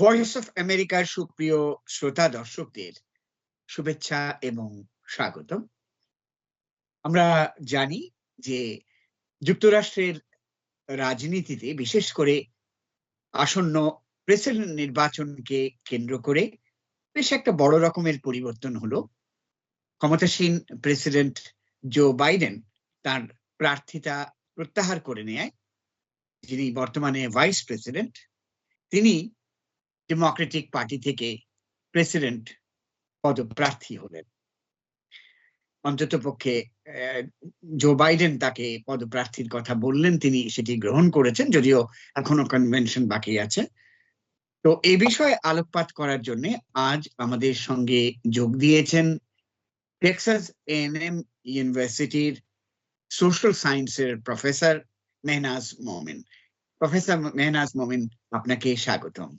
Voice of আমেরিকার সুপ্রিয় শ্রোতা, দর্শকদের শুভেচ্ছা এবং স্বাগতম। আমরা জানি যে যুক্তরাষ্ট্রের রাজনীতিতে বিশেষ করে আসন্ন প্রেসিডেন্ট নির্বাচনকে কেন্দ্র করে বেশ একটা বড় রকমের পরিবর্তন হলো। ক্ষমতাসীন প্রেসিডেন্ট জো বাইডেন তার প্রার্থিতা প্রত্যাহার করে নেয়। যিনি বর্তমানে ভাইস প্রেসিডেন্ট, তিনি ডেমোক্রেটিক পার্টি থেকে প্রেসিডেন্ট পদপ্রার্থী হলেন। অন্তত পক্ষে জো বাইডেন তাকে পদপ্রার্থীর কথা বললেন, তিনি সেটি গ্রহণ করেছেন, যদিও এখনও কনভেনশন বাকি আছে। তো এই বিষয়ে আলোকপাত করার জন্য আজ আমাদের সঙ্গে যোগ দিয়েছেন টেক্সাস এম ইউনিভার্সিটির সোশ্যাল সায়েন্সের প্রফেসর মেহনাজ মোমিন। প্রফেসর মেহনাজ মোমিন, আপনাকে স্বাগতম।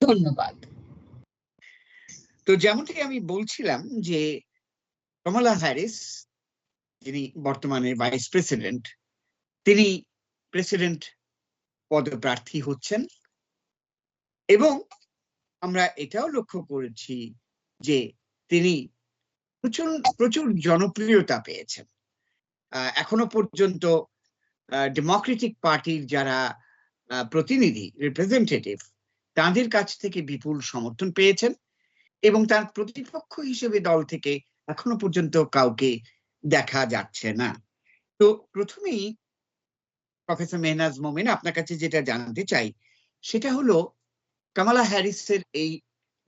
ধন্যবাদ। তো যেমনটি আমি বলছিলাম যে কমলা হ্যারিস যিনি বর্তমানে ভাইস প্রেসিডেন্ট, তিনি প্রেসিডেন্ট পদপ্রার্থী হচ্ছেন এবং আমরা এটাও লক্ষ্য করেছি যে তিনি প্রচুর প্রচুর জনপ্রিয়তা পেয়েছেন। এখনও পর্যন্ত ডেমোক্রেটিক পার্টির যারা প্রতিনিধি রিপ্রেজেন্টেটিভ তাদের কাছ থেকে বিপুল সমর্থন পেয়েছেন এবং তার প্রতিপক্ষ হিসেবে দল থেকে এখনও পর্যন্ত কাউকে দেখা যাচ্ছে না। তো প্রথমেই প্রফেসর মেহনাজ মোমেন আপনার কাছে যেটা জানতে চাই, সেটা হলো কামালা হ্যারিসের এই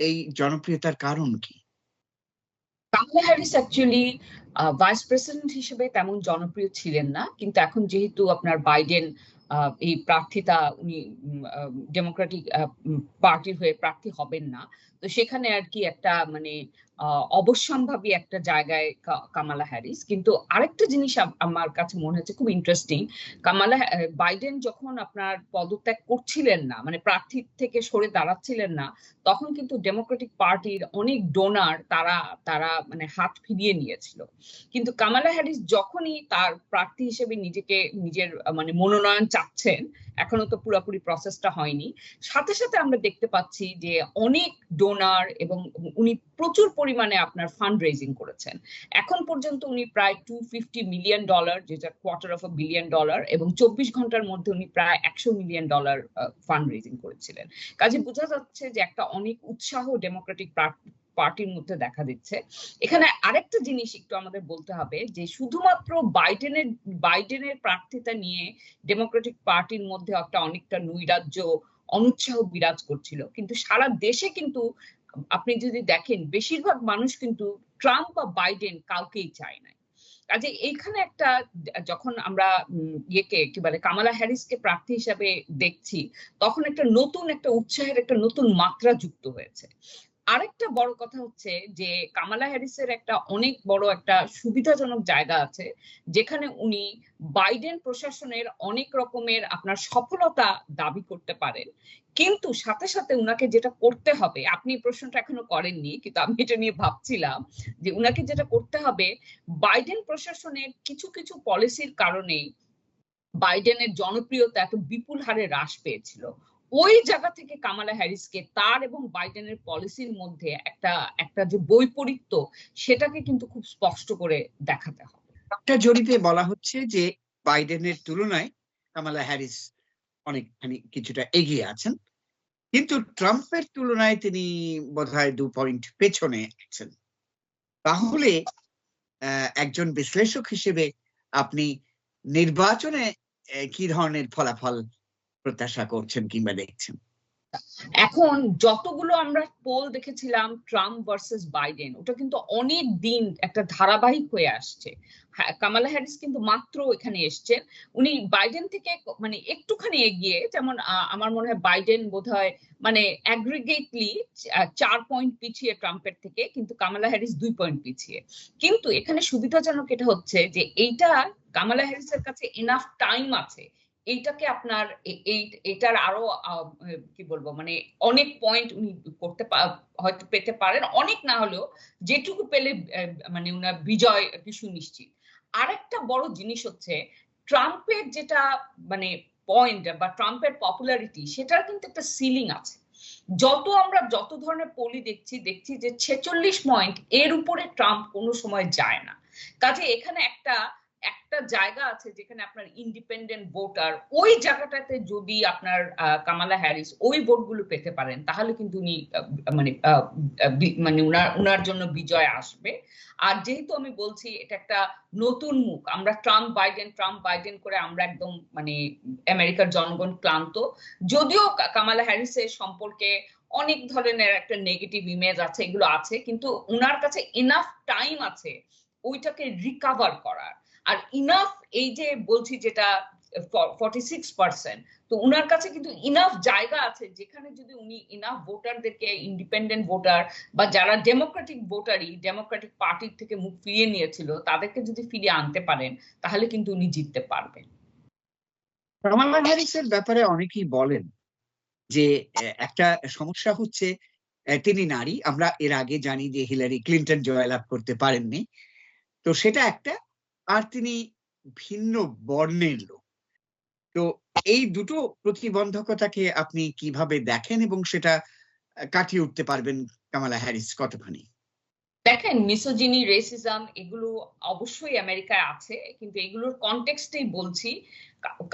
এই জনপ্রিয়তার কারণ কি? Kamala Harris actually vice president হিসেবে তেমন জনপ্রিয় ছিলেন না, কিন্তু এখন যেহেতু আপনার বাইডেন এই প্রার্থিতা উনি ডেমোক্রেটিক পার্টির হয়ে প্রার্থী হবেন না। তো সেখানে আর কি একটা মানে অবশ্যম্ভাবী একটা জায়গায় কামালা হ্যারিস। কিন্তু আরেকটা জিনিস আমার কাছে মনে হচ্ছে খুব ইন্টারেস্টিং কামালা বাইডেন যখন আপনার পদত্যাগ করছিলেন না মানে প্রার্থী থেকে সরে দাঁড়াচ্ছিলেন না, তখন কিন্তু ডেমোক্রেটিক পার্টির অনেক ডোনার তারা তারা মানে হাত ফিরিয়ে নিয়েছিল। কিন্তু কামালা হ্যারিস যখনই তার প্রার্থী হিসেবে নিজেকে, নিজের মানে মনোনয়ন চাচ্ছেন এখনও তো পুরোপুরি প্রসেসটা হয়নি। সাথে সাথে আমরা দেখতে পাচ্ছি যে অনেক ডোনার এবং উনি প্রচুর পরিমাণে আপনার ফান্ড রেজিং করেছেন। এখন পর্যন্ত উনি প্রায় টু ফিফটি মিলিয়ন ডলার যেটা quarter of a billion dollar এবং চব্বিশ ঘণ্টার মধ্যে উনি প্রায় একশো মিলিয়ন ডলার ফান্ড রেজিং করেছিলেন। কাজে বোঝা যাচ্ছে যে একটা অনেক উৎসাহ ডেমোক্রেটিক পার্টির মধ্যে দেখা দিচ্ছে। এখানে আরেকটা জিনিস একটু আমাদের বলতে হবে, যে শুধুমাত্র বাইডেনের বাইডেনের প্রার্থিতা নিয়ে ডেমোক্রেটিক পার্টির মধ্যে একটা অনেকটা নৈরাজ্য অনুৎসাহ বিরাজ করছিল। কিন্তু সারা দেশে কিন্তু আপনি যদি দেখেন, বেশিরভাগ মানুষ কিন্তু ট্রাম্প বা বাইডেন কাউকেই চায় না কাজে এইখানে একটা, যখন আমরা ইয়েকে কি বলে, কামালা হ্যারিসকে প্রার্থী হিসাবে দেখছি, তখন একটা নতুন একটা উৎসাহের একটা নতুন মাত্রা যুক্ত হয়েছে। আরেকটা বড় কথা হচ্ছে যে কামালা হ্যারিসের একটা অনেক বড় একটা সুবিধাজনক জায়গা আছে, যেখানে উনি বাইডেন প্রশাসনের অনেক রকমের আপনার সফলতা দাবি করতে পারেন। কিন্তু সাথে সাথে উনাকে যেটা করতে হবে, আপনি প্রশ্নটা এখনও করেননি, কিন্তু আমি এটা নিয়ে ভাবছিলাম যে উনাকে যেটা করতে হবে, বাইডেন প্রশাসনের কিছু কিছু পলিসির কারণে বাইডেনের জনপ্রিয়তা এত বিপুল হারে হ্রাস পেয়েছিল। ওই জায়গা থেকে কামালা হ্যারিসকে তার এবং বাইডেনের পলিসির মধ্যে একটা একটা যে বৈপরীত্য, সেটাকে কিন্তু খুব স্পষ্ট করে দেখাতে হবে। একটা জরিপে বলা হচ্ছে যে বাইডেনের তুলনায় কামালা হ্যারিস অনেকখানি কিছুটা এগিয়ে আছেন। কিন্তু ট্রাম্পের তুলনায় তিনি বোধহয় দু পয়েন্ট পেছনে আছেন। তাহলে একজন বিশ্লেষক হিসেবে আপনি নির্বাচনে কি ধরনের ফলাফল প্রত্যাশা করছেন কিংবা দেখছেন? এখন যতগুলো আমরা পোল দেখেছিলাম ট্রাম্প ভার্সেস বাইডেন ওটা কিন্তু অনেক দিন একটা ধারাবাহিক হয়ে আসছে। কামালা হ্যারিস কিন্তু মাত্র এখানে এসছেন উনি বাইডেন থেকে মানে একটুখানি এগিয়ে, যেমন আমার মনে হয় বাইডেন বোধ হয় মানে অ্যাগ্রিগেটলি চার পয়েন্ট পিছিয়ে ট্রাম্পের থেকে, কিন্তু কামালা হ্যারিস দুই পয়েন্ট পিছিয়ে। কিন্তু এখানে সুবিধাজনক এটা হচ্ছে যে, এইটা কামালা হ্যারিসের কাছে এনাফ টাইম আছে। এইটাকে আপনার এই, এটার আরও কি বলব মানে অনেক পয়েন্ট উনি করতে হয়তো পেতে পারেন। অনেক না হলেও যেটুকু পেলে মানে উনার বিজয় সুনিশ্চিত। আরেকটা বড় জিনিস হচ্ছে, ট্রাম্পের যেটা মানে পয়েন্ট বা ট্রাম্পের পপুলারিটি সেটার কিন্তু একটা সিলিং আছে। যত আমরা যত ধরনের পলি দেখছি দেখছি যে ছেচল্লিশ পয়েন্ট এর উপরে ট্রাম্প কোনো সময় যায় না। কাজে এখানে একটা একটা জায়গা আছে যেখানে আপনার ইন্ডিপেন্ডেন্ট ভোটার ওই জায়গাটাতে যদি আপনার কামালা হ্যারিস ওই ভোটগুলো পেতে পারেন, তাহলে কিন্তু উনি মানে মানে উনার উনার জন্য বিজয় আসবে। আর যেহেতু আমি বলছি এটা একটা নতুন মুখ, আমরা ট্রাম্প বাইডেন ট্রাম্প বাইডেন করে আমরা একদম মানে আমেরিকার জনগণ ক্লান্ত, যদিও কামালা হ্যারিসের সম্পর্কে অনেক ধরনের একটা নেগেটিভ ইমেজ আছে, এগুলো আছে, কিন্তু উনার কাছে ইনাফ টাইম আছে ওইটাকে রিকাভার করার। আর ইনাফ এই যে বলছি যেটা ফর্টি সিক্স পার্সেন্ট তো উনার কাছে কিন্তু ইনাফ জায়গা আছে যেখানে যদি উনি ইনাফ ভোটারদেরকে ইন্ডিপেন্ডেন্ট ভোটার বা যারা ডেমোক্রেটিক ভোটারই ডেমোক্রেটিক পার্টির থেকে মুখ ফিরিয়ে নিয়েছিল, তাদেরকে যদি ফিরিয়ে আনতে পারেন, তাহলে কিন্তু উনি জিততে পারবেন। কামালা হ্যারিসের ব্যাপারে অনেকেই বলেন যে একটা সমস্যা হচ্ছে তিনি নারী, আমরা এর আগে জানি যে হিলারি ক্লিন্টন জয়লাভ করতে পারেননি। তো সেটা একটা। আর তিনি ভিন্ন বর্ণের লোক। তো এই দুটো প্রতিবন্ধকতাকে আপনি কীভাবে দেখেন এবং সেটা কাটিয়ে উঠতে পারবেন কামালা হ্যারিস? কতখানি? দেখেন, মিসোজিনি, রেসিজম এগুলো অবশ্যই আমেরিকায় আছে, কিন্তু এগুলোর কনটেক্সটেই বলছি।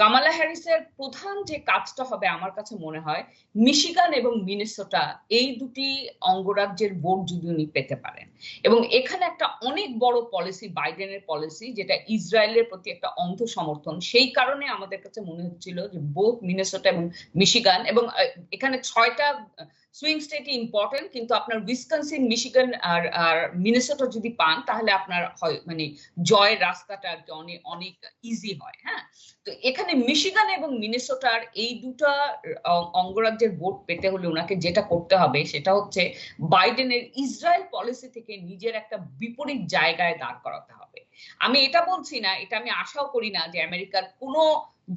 কামালা হ্যারিসের প্রধান যে কাজটা হবে আমার কাছে মনে হয়, মিশিগান এবং মিনেসোটা এই দুটি অঙ্গরাজ্যের ভোট যদি উনি পেতে পারেন। এবং এখানে একটা অনেক বড় পলিসি বাইডেনের পলিসি যেটা ইসরায়েলের প্রতি একটা অন্ধ সমর্থন সেই কারণে আমাদের কাছে মনে হচ্ছিল যে বোথ মিনেসোটা এবং মিশিগান, এবং এখানে ছয়টা সুইং স্টেটই ইম্পর্টেন্ট কিন্তু আপনার উইসকনসিন, মিশিগান আর আর মিনেসোটা যদি পান, তাহলে আপনার হয় মানে জয়ের রাস্তাটা আর কি অনেক অনেক ইজি হয় হ্যাঁ? তো এখানে মিশিগান এবং মিনেসোটার এই দুটা অঙ্গরাজ্যের ভোট পেতে হলে ওনাকে যেটা করতে হবে সেটা হচ্ছে বাইডেনের ইসরায়েল পলিসি থেকে নিজের একটা বিপরীত জায়গায় দাঁড় করাতে হবে। আমি এটা বলছি না, এটা আমি আশাও করি না যে আমেরিকার কোনো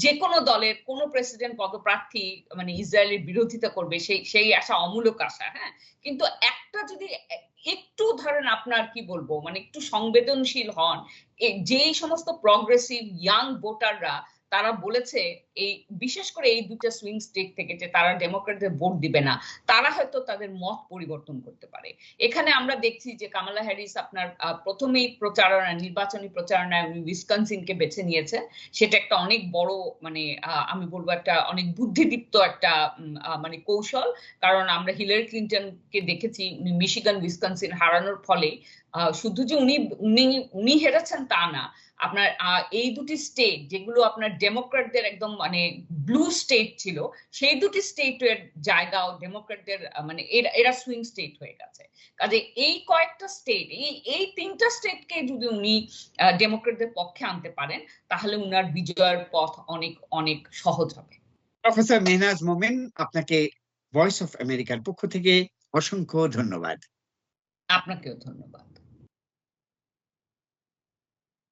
যে কোনো দলের কোনো প্রেসিডেন্ট পদপ্রার্থী মানে ইসরায়েলের বিরোধিতা করবে, সেই সেই আশা অমূলক আশা হ্যাঁ? কিন্তু একটা যদি একটু ধরেন আপনার কি বলব মানে একটু সংবেদনশীল হন যেই সমস্ত প্রগ্রেসিভ ইয়াং ভোটাররা তারা বলেছে এই, বিশেষ করে এই দুটা সুইং স্টেট থেকে যে তারা ডেমোক্রেটদের ভোট দিবে না, তারা হয়তো তাদের মত পরিবর্তন করতে পারে। এখানে আমরা দেখছি যে কামালা হ্যারিস আপনার প্রথমেই প্রচারণা, নির্বাচনী প্রচারণায় উনি উইসকনসিনকে বেছে নিয়েছেন সেটা একটা অনেক বড় মানে আমি বলব একটা অনেক বুদ্ধিদীপ্ত একটা মানে কৌশল। কারণ আমরা হিলারি ক্লিন্টনকে দেখেছি মিশিগান উইসকনসিন হারানোর ফলে শুধু যে উনি উনি উনি হেরেছেন তা না। আপনার এই দুটি স্টেট যেগুলো আপনার ডেমোক্রেটদের একদম মানে ব্লু স্টেট ছিল সেই দুটি স্টেটের জায়গাও ডেমোক্রেটদের মানে এরা এরা সুইং স্টেট হয়ে গেছে। কাজে এই কয়েকটা স্টেট এই এই তিনটা স্টেটকে যদি উনি ডেমোক্রেটদের পক্ষে আনতে পারেন তাহলে উনার বিজয়ের পথ অনেক অনেক সহজ হবে। প্রফেসর মেহনাজ মোমেন আপনাকে ভয়েস অফ আমেরিকার পক্ষ থেকে অসংখ্য ধন্যবাদ। আপনাকেও ধন্যবাদ।